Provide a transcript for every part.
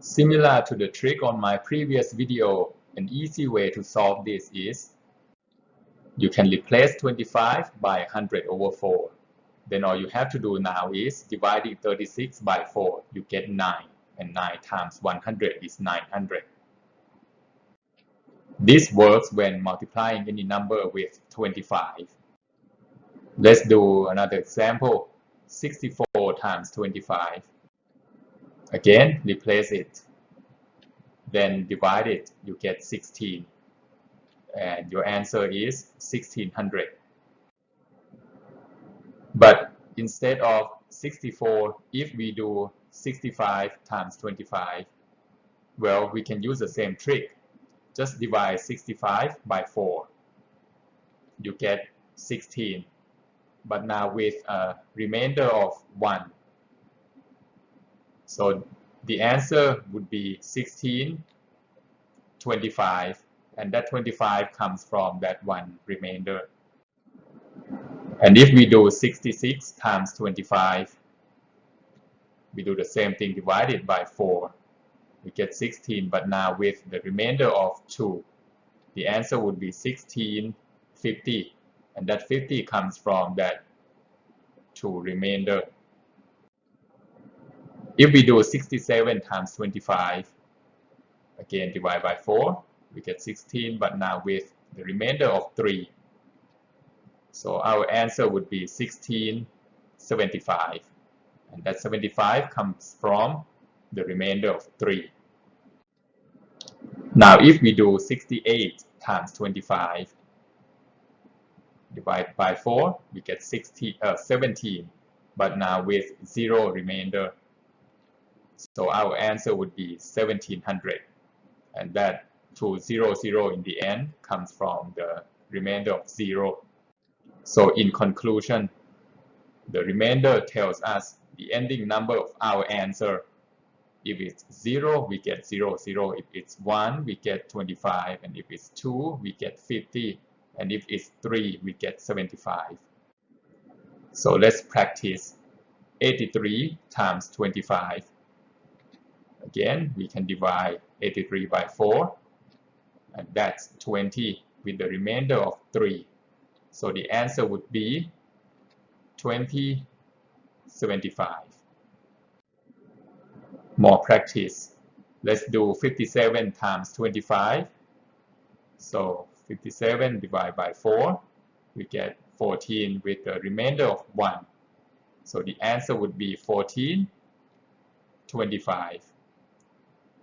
Similar to the trick on my previous video, an easy way to solve this is you can replace 25 by 100 over 4. Then all you have to do now is dividing 36 by 4, you get 9, and 9 times 100 is 900. This works when multiplying any number with 25. Let's do another example, 64 times 25. Again, replace it. Then divide it, you get 16. And your answer is 1600. But instead of 64, if we do 65 times 25, well, we can use the same trick. Just divide 65 by 4. You get 16. But now with a remainder of 1. So the answer would be 16, 25, and that 25 comes from that one remainder. And if we do 66 times 25, we do the same thing divided by 4. We get 16, but now with the remainder of 2. The answer would be 16, 50. And that 50 comes from that 2 remainder. If we do 67 times 25, again divide by 4, we get 16, but now with the remainder of 3. So our answer would be 1675. And that 75 comes from the remainder of 3. Now if we do 68 times 25, divide by 4, we get 60, uh, 17, but now with 0 remainder. So our answer would be 1700. And that to 0, 0 in the end comes from the remainder of 0. So in conclusion, the remainder tells us the ending number of our answer. If it's 0, we get 0, 0. If it's 1, we get 25. And if it's 2, we get 50. And if it's 3, we get 75. So let's practice 83 times 25. Again, we can divide 83 by 4. And that's 20 with the remainder of 3. So the answer would be 2075. More practice. Let's do 57 times 25. So 57 divided by 4, we get 14 with the remainder of 1. So the answer would be 14, 25.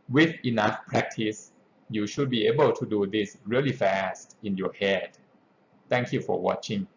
With enough practice, you should be able to do this really fast in your head. Thank you for watching.